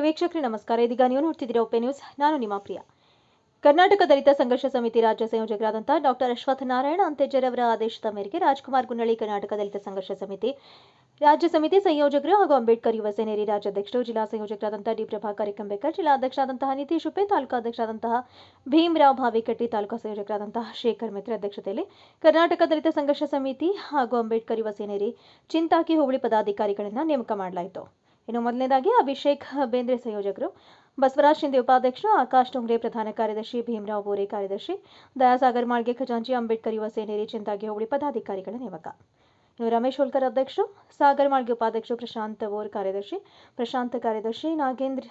ಪ್ರಿಯ ವೀಕ್ಷಕರೇ, ನಮಸ್ಕಾರ. ಇದೀಗ ನೀವು ನೋಡ್ತಿದ್ದೀರಾ ಒಪೆ ನ್ಯೂಸ್. ನಾನು ನಿಮ್ಮ ಪ್ರಿಯ. ಕರ್ನಾಟಕ ದಲಿತ ಸಂಘರ್ಷ ಸಮಿತಿ ರಾಜ್ಯ ಸಂಯೋಜಕರಾದಂತಹ ಡಾಕ್ಟರ್ ಅಶ್ವಥ್ ನಾರಾಯಣ ಅಂತೇಜರವರ ಆದೇಶದ ಮೇರೆಗೆ ರಾಜ್ಕುಮಾರ್ ಗುನ್ನಳ್ಳಿ ಕರ್ನಾಟಕ ದಲಿತ ಸಂಘರ್ಷ ಸಮಿತಿ, ರಾಜ್ಯ ಸಮಿತಿ ಸಂಯೋಜಕರು ಹಾಗೂ ಅಂಬೇಡ್ಕರ್ ಯುವ ಸೇನೆರಿ ರಾಜ್ಯಾಧ್ಯಕ್ಷರು, ಜಿಲ್ಲಾ ಸಂಯೋಜಕರಾದಂತಹ ಡಿ. ಪ್ರಭಾಕರ್ ಕಂಬೇಕರ್ ಜಿಲ್ಲಾಧ್ಯಕ್ಷರಾದಂತಹ ನಿತೀಶ್ ಉಪೆ ತಾಲೂಕಾ ಅಧ್ಯಕ್ಷರಾದಂತಹ ಭೀಮರಾವ್ ಭಾವಿಕಟ್ಟಿ ತಾಲೂಕಾ ಸಂಯೋಜಕರಾದಂತಹ ಶೇಖರ್ ಮಿತ್ರ ಅಧ್ಯಕ್ಷತೆಯಲ್ಲಿ ಕರ್ನಾಟಕ ದಲಿತ ಸಂಘರ್ಷ ಸಮಿತಿ ಹಾಗೂ ಅಂಬೇಡ್ಕರ್ ಯುವ ಸೇನೆರಿ ಚಿಂತಾಕಿ ಹೋಬಳಿ ಪದಾಧಿಕಾರಿಗಳನ್ನು ನೇಮಕ ಮಾಡಲಾಯಿತು. ಇನ್ನು ಮೊದಲನೇದಾಗಿ ಅಭಿಷೇಕ್ ಬೇಂದ್ರೆ ಸಂಯೋಜಕರು. ಬಸವರಾಜ್ ಶಿಂದೆ ಉಪಾಧ್ಯಕ್ಷ ಆಕಾಶ್ ಡೊಂಗ್ರೆ ಪ್ರಧಾನ ಕಾರ್ಯದರ್ಶಿ, ಭೀಮರಾವ್ ಬೋರೆ ಕಾರ್ಯದರ್ಶಿ, ದಯಾಸಾಗರ್ ಮಾಳ್ಗೆ ಖಜಾಂಚಿ, ಅಂಬೇಡ್ಕರ್ ಯುವ ಸೇನೆ ಚಿಂತಾಗಿ ಹೋಬಳಿ ಪದಾಧಿಕಾರಿಗಳ ನೇಮಕ. ಇನ್ನು ರಮೇಶ್ ಹೋಲ್ಕರ್ ಅಧ್ಯಕ್ಷರು, ಸಾಗರ್ ಮಾಳ್ಗೆ ಉಪಾಧ್ಯಕ್ಷರು, ಪ್ರಶಾಂತ್ ಬೋರ್ ಕಾರ್ಯದರ್ಶಿ, ಪ್ರಶಾಂತ್ ಕಾರ್ಯದರ್ಶಿ, ನಾಗೇಂದ್ರ,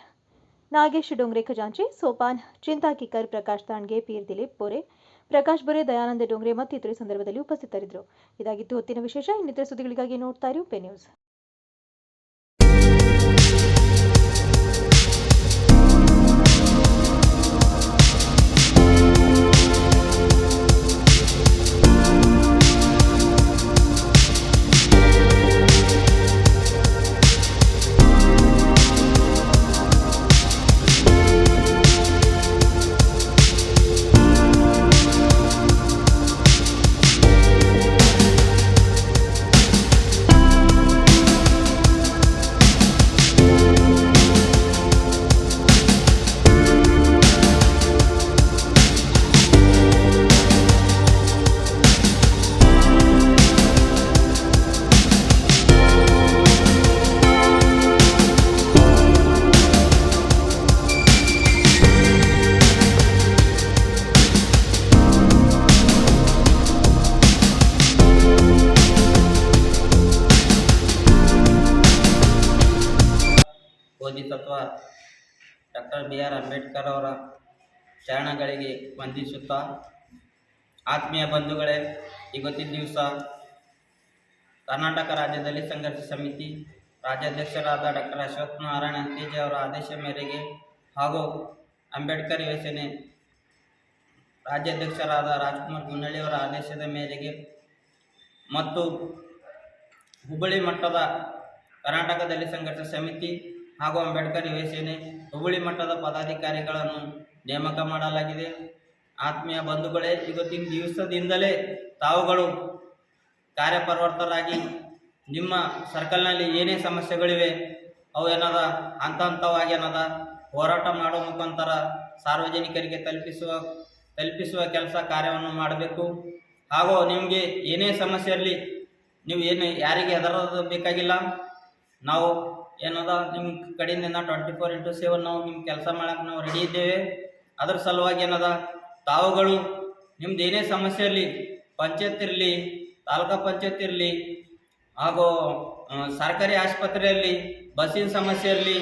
ನಾಗೇಶ್ ಡೊಂಗ್ರೆ ಖಜಾಂಚಿ, ಸೋಪಾನ್ ಚಿಂತಾಕಿಕರ್ ಪ್ರಕಾಶ್ ತಾಣ್ಗೆ ಪೀರ್ ದಿಲೀಪ್ ಬೋರೆ, ಪ್ರಕಾಶ್ ಬೋರೆ, ದಯಾನಂದ ಡೊಂಗ್ರೆ ಮತ್ತಿತರ ಸಂದರ್ಭದಲ್ಲಿ ಉಪಸ್ಥಿತರಿದ್ದರು. ಇದಾಗಿತ್ತು ಹೊತ್ತಿನ ವಿಶೇಷ, ಇನ್ನಿತರ ಸುದ್ದಿಗಳಿಗಾಗಿ ನೋಡ್ತಾ ಇರಿ news. Bodhisattva doctor B R Ambedkar ಅವರ ಚರಣಗಳಿಗೆ ವಂದಿಸುತ್ತಾ ಆತ್ಮೀಯ ಬಂಧುಗಳೇ ಇವತ್ತಿನ ದಿವಸ ಕರ್ನಾಟಕ ರಾಜ್ಯದಲ್ಲಿ ಸಂಘರ್ಷ ಸಮಿತಿ ರಾಜ್ಯಾಧ್ಯಕ್ಷರಾದ ಡಾಕ್ಟರ್ ಅಶ್ವಥ್ ನಾರಾಯಣ ಅಂತೇಜಿ ಅವರ ಆದೇಶ ಮೇರೆಗೆ ಹಾಗೂ ಅಂಬೇಡ್ಕರ್ ಯೋಜನೆ ರಾಜ್ಯಾಧ್ಯಕ್ಷರಾದ ರಾಜ್ಕುಮಾರ್ ಗುನ್ನಳ್ಳಿ ಅವರ ಆದೇಶದ ಮೇರೆಗೆ ಮತ್ತು ಹುಬ್ಬಳ್ಳಿ ಮಟ್ಟದ ಕರ್ನಾಟಕದಲ್ಲಿ ಸಂಘರ್ಷ ಸಮಿತಿ ಹಾಗೂ ಅಂಬೇಡ್ಕರ್ ಯುವ ಸೇನೆ ಹುಬ್ಬಳ್ಳಿ ಮಟ್ಟದ ಪದಾಧಿಕಾರಿಗಳನ್ನು ನೇಮಕ ಮಾಡಲಾಗಿದೆ. ಆತ್ಮೀಯ ಬಂಧುಗಳೇ, ಇವತ್ತಿನ ದಿವಸದಿಂದಲೇ ತಾವುಗಳು ಕಾರ್ಯಪ್ರವರ್ತರಾಗಿ ನಿಮ್ಮ ಸರ್ಕಲ್ನಲ್ಲಿ ಏನೇ ಸಮಸ್ಯೆಗಳಿವೆ, ಅವು ಏನದ ಹಂತ ಹಂತವಾಗಿ ಏನದ, ಹೋರಾಟ ಮಾಡುವ ಮುಖಾಂತರ ಸಾರ್ವಜನಿಕರಿಗೆ ತಲುಪಿಸುವ ತಲುಪಿಸುವ ಕೆಲಸ ಕಾರ್ಯವನ್ನು ಮಾಡಬೇಕು. ಹಾಗೂ ನಿಮಗೆ ಏನೇ ಸಮಸ್ಯೆ ಇರಲಿ, ನೀವು ಏನು, ಯಾರಿಗೆ ಹೆದರಬೇಕಾಗಿಲ್ಲ. ನಾವು ಏನದ ನಿಮ್ಮ ಕಡೆಯಿಂದ ಟ್ವೆಂಟಿ ಫೋರ್ ಇಂಟು ಸೆವೆನ್ ನಾವು ನಿಮ್ಮ ಕೆಲಸ ಮಾಡಕ್ ನಾವು ರೆಡಿ ಇದ್ದೇವೆ. ಅದ್ರ ಸಲುವಾಗಿ ಏನದ, ತಾವುಗಳು ನಿಮ್ದು ಏನೇ ಸಮಸ್ಯೆ ಇರಲಿ, ಪಂಚಾಯತ್ ಇರಲಿ, ತಾಲೂಕಾ ಪಂಚಾಯತ್ ಇರಲಿ, ಹಾಗೂ ಸರ್ಕಾರಿ ಆಸ್ಪತ್ರೆಯಲ್ಲಿ ಬಸ್ಸಿನ ಸಮಸ್ಯೆ ಇರಲಿ,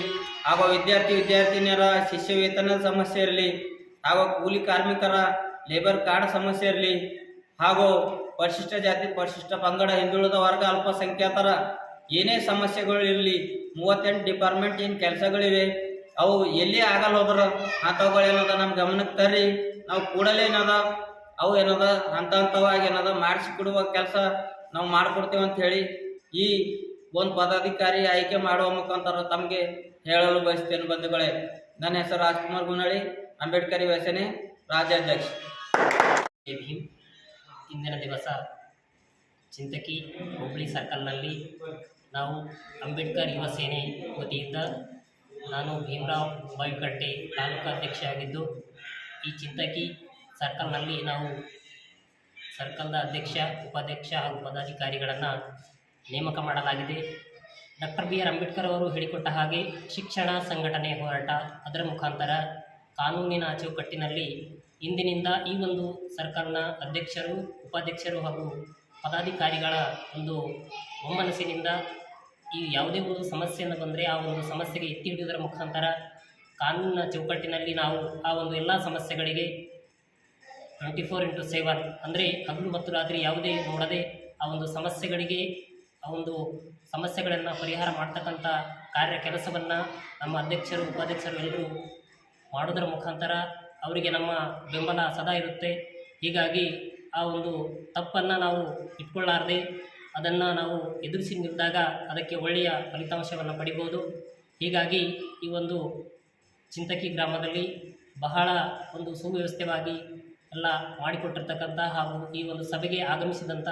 ಹಾಗೂ ವಿದ್ಯಾರ್ಥಿ ವಿದ್ಯಾರ್ಥಿನಿಯರ ಶಿಷ್ಯ ವೇತನದ ಸಮಸ್ಯೆ ಇರಲಿ, ಹಾಗೂ ಕೂಲಿ ಕಾರ್ಮಿಕರ ಲೇಬರ್ ಕಾರ್ಡ್ ಸಮಸ್ಯೆ ಇರಲಿ, ಹಾಗೂ ಪರಿಶಿಷ್ಟ ಜಾತಿ, ಪರಿಶಿಷ್ಟ ಪಂಗಡ ಹಿಂದುಳಿದ ವರ್ಗ ಅಲ್ಪಸಂಖ್ಯಾತರ ಏನೇ ಸಮಸ್ಯೆಗಳು ಇರಲಿ ಮೂವತ್ತೆಂಟು ಡಿಪಾರ್ಟ್ಮೆಂಟ್ ಏನು ಕೆಲಸಗಳಿವೆ, ಅವು ಎಲ್ಲಿ ಆಗಲ್ಲ ಹೋದ್ರ ಅಂಥವುಗಳು ಏನದ ನಮ್ಮ ಗಮನಕ್ಕೆ ತರ್ರಿ, ನಾವು ಕೂಡಲೇ ಏನದ, ಅವು ಏನದ ಹಂತ ಹಂತವಾಗಿ ಏನದ ಮಾಡಿಸಿಕೊಡುವ ಕೆಲಸ ನಾವು ಮಾಡಿಕೊಡ್ತೇವೆ ಅಂತ ಹೇಳಿ ಈ ಒಂದು ಪದಾಧಿಕಾರಿ ಆಯ್ಕೆ ಮಾಡುವ ಮುಖಾಂತರ ತಮಗೆ ಹೇಳಲು ಬಯಸ್ತೇನೆ ಬಂಧುಗಳೇ. ನನ್ನ ಹೆಸರು ರಾಜ್ಕುಮಾರ್ ಗುನಳಿ ಅಂಬೇಡ್ಕರ್ ಯೋಜನೆ ರಾಜ್ಯಾಧ್ಯಕ್ಷ. ಇಂದಿನ ದಿವಸ ಚಿಂತಕಿ ಹುಬ್ಳಿ ಸರ್ಕಲ್ನಲ್ಲಿ ನಾವು ಅಂಬೇಡ್ಕರ್ ಯುವ ಸೇನೆ ವತಿಯಿಂದ ನಾನು ಭೀಮರಾವ್ ಬಾಯ್ಕಟ್ಟೆ ತಾಲೂಕು ಅಧ್ಯಕ್ಷ ಆಗಿದ್ದು, ಈ ಚಿಂತಕಿ ಸರ್ಕಲ್ನಲ್ಲಿ ನಾವು ಸರ್ಕಲ್ನ ಅಧ್ಯಕ್ಷ, ಉಪಾಧ್ಯಕ್ಷ ಹಾಗೂ ಪದಾಧಿಕಾರಿಗಳನ್ನು ನೇಮಕ ಮಾಡಲಾಗಿದೆ. ಡಾಕ್ಟರ್ ಬಿ ಆರ್ ಅಂಬೇಡ್ಕರ್ ಅವರು ಹೇಳಿಕೊಟ್ಟ ಹಾಗೆ ಶಿಕ್ಷಣ ಸಂಘಟನೆ ಹೋರಾಟ ಅದರ ಮುಖಾಂತರ ಕಾನೂನಿನ ಚೌಕಟ್ಟಿನಲ್ಲಿ ಇಂದಿನಿಂದ ಈ ಒಂದು ಸರ್ಕಲ್ನ ಅಧ್ಯಕ್ಷರು, ಉಪಾಧ್ಯಕ್ಷರು ಹಾಗೂ ಪದಾಧಿಕಾರಿಗಳ ಒಂದು ಒಮ್ಮನಸ್ಸಿನಿಂದ ಈ ಯಾವುದೇ ಒಂದು ಸಮಸ್ಯೆಯನ್ನು ಬಂದರೆ ಆ ಒಂದು ಸಮಸ್ಯೆಗೆ ಎತ್ತಿ ಹಿಡಿಯುವುದರ ಮುಖಾಂತರ ಕಾನೂನಿನ ಚೌಕಟ್ಟಿನಲ್ಲಿ ನಾವು ಆ ಒಂದು ಎಲ್ಲ ಸಮಸ್ಯೆಗಳಿಗೆ ಟ್ವೆಂಟಿ ಫೋರ್ ಇಂಟು ಸೆವೆನ್ ಅಂದರೆ ಹಗಲು ಮತ್ತು ರಾತ್ರಿ ಯಾವುದೇ ನೋಡದೆ ಆ ಒಂದು ಸಮಸ್ಯೆಗಳಿಗೆ ಆ ಒಂದು ಸಮಸ್ಯೆಗಳನ್ನು ಪರಿಹಾರ ಮಾಡ್ತಕ್ಕಂಥ ಕಾರ್ಯ ಕೆಲಸವನ್ನು ನಮ್ಮ ಅಧ್ಯಕ್ಷರು, ಉಪಾಧ್ಯಕ್ಷರು ಎಲ್ಲರೂ ಮಾಡೋದರ ಮುಖಾಂತರ ಅವರಿಗೆ ನಮ್ಮ ಬೆಂಬಲ ಸದಾ ಇರುತ್ತೆ. ಹೀಗಾಗಿ ಆ ಒಂದು ತಪ್ಪನ್ನು ನಾವು ಇಟ್ಕೊಳ್ಳಾರ್ದೆ ಅದನ್ನು ನಾವು ಎದುರಿಸಿ ನಿಂತಾಗ ಅದಕ್ಕೆ ಒಳ್ಳೆಯ ಫಲಿತಾಂಶವನ್ನು ಪಡಿಬೋದು. ಹೀಗಾಗಿ ಈ ಒಂದು ಚಿಂತಕಿ ಗ್ರಾಮದಲ್ಲಿ ಬಹಳ ಒಂದು ಸುವ್ಯವಸ್ಥೆವಾಗಿ ಎಲ್ಲ ಮಾಡಿಕೊಟ್ಟಿರ್ತಕ್ಕಂಥ ಹಾಗೂ ಈ ಒಂದು ಸಭೆಗೆ ಆಗಮಿಸಿದಂಥ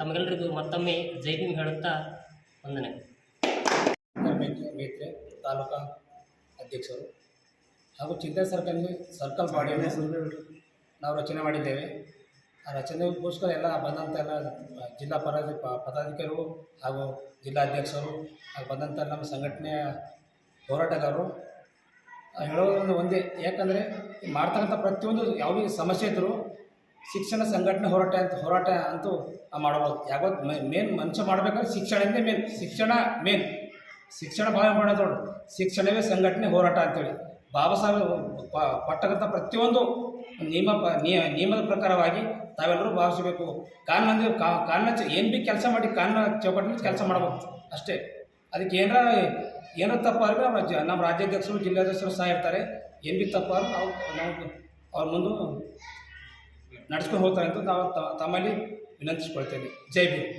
ತಮಗೆಲ್ಲರಿಗೂ ಮತ್ತೊಮ್ಮೆ ಜೈ ಭೀಮ್ ಹೇಳುತ್ತಾ ವಂದನೆ. ಮೇತ್ರೆ ತಾಲೂಕಾ ಅಧ್ಯಕ್ಷರು ಹಾಗೂ ಚಿಂತೆ ಸರ್ಕಲ್ ಸರ್ಕಲ್ ಬಾಡಿಯನ್ನು ನಾವು ರಚನೆ ಮಾಡಿದ್ದೇವೆ. ರಚನೆಗೋಸ್ಕರ ಎಲ್ಲ ಬಂದಂಥ ಎಲ್ಲ ಜಿಲ್ಲಾ ಪರಾಧಿ, ಪ, ಪದಾಧಿಕಾರಿಗಳು ಹಾಗೂ ಜಿಲ್ಲಾಧ್ಯಕ್ಷರು ಹಾಗೂ ಬಂದಂಥ ನಮ್ಮ ಸಂಘಟನೆಯ ಹೋರಾಟಗಾರರು ಹೇಳೋದೊಂದು ಒಂದೇ. ಯಾಕಂದರೆ ಮಾಡ್ತಕ್ಕಂಥ ಪ್ರತಿಯೊಂದು ಯಾವುದೇ ಸಮಸ್ಯೆ ಇದ್ದರೂ ಶಿಕ್ಷಣ ಸಂಘಟನೆ ಹೋರಾಟ ಅಂತ, ಹೋರಾಟ ಅಂತೂ ಮಾಡಬಹುದು ಯಾವತ್ತು ಮೇನ್ ಮನುಷ್ಯ ಮಾಡಬೇಕಾದ್ರೆ ಶಿಕ್ಷಣನೇ ಮೇನ್, ಶಿಕ್ಷಣ ಮೇನ್. ಶಿಕ್ಷಣ ಭಾಳ ಮಾಡೋದು ಶಿಕ್ಷಣವೇ ಸಂಘಟನೆ ಹೋರಾಟ ಅಂತೇಳಿ. ಬಾಬಾ ಸಾಹೇಬ್ ಪಟ್ಟಕ್ಕಂಥ ಪ್ರತಿಯೊಂದು ನಿಯಮ ನಿಯಮದ ಪ್ರಕಾರವಾಗಿ ತಾವೆಲ್ಲರೂ ಭಾವಿಸಬೇಕು. ಕಾನೂನು ಕಾನೂನ ಏನು ಭೀ ಕೆಲಸ ಮಾಡಿ ಕಾನೂನು ಚೌಕಟ್ಟಿನಲ್ಲಿ ಕೆಲಸ ಮಾಡಬೇಕು ಅಷ್ಟೇ. ಅದಕ್ಕೆ ಏನಾರ ಏನೋ ತಪ್ಪಾದ್ರೆ ನಮ್ಮ ರಾಜ್ಯ ನಮ್ಮ ರಾಜ್ಯಾಧ್ಯಕ್ಷರು, ಜಿಲ್ಲಾಧ್ಯಕ್ಷರು ಸಹ ಇರ್ತಾರೆ. ಏನು ಭೀ ತಪ್ಪಾದ್ರೆ ನಾವು ನಾವು ಅವ್ರ ಮುಂದೆ ನಡೆಸ್ಕೊಂಡು ಹೋಗ್ತಾರೆ ಅಂತ ನಾವು ತಮ್ಮಲ್ಲಿ ವಿನಂತಿಸ್ಕೊಳ್ತೇವೆ ಜೈ ಭೀಮ್.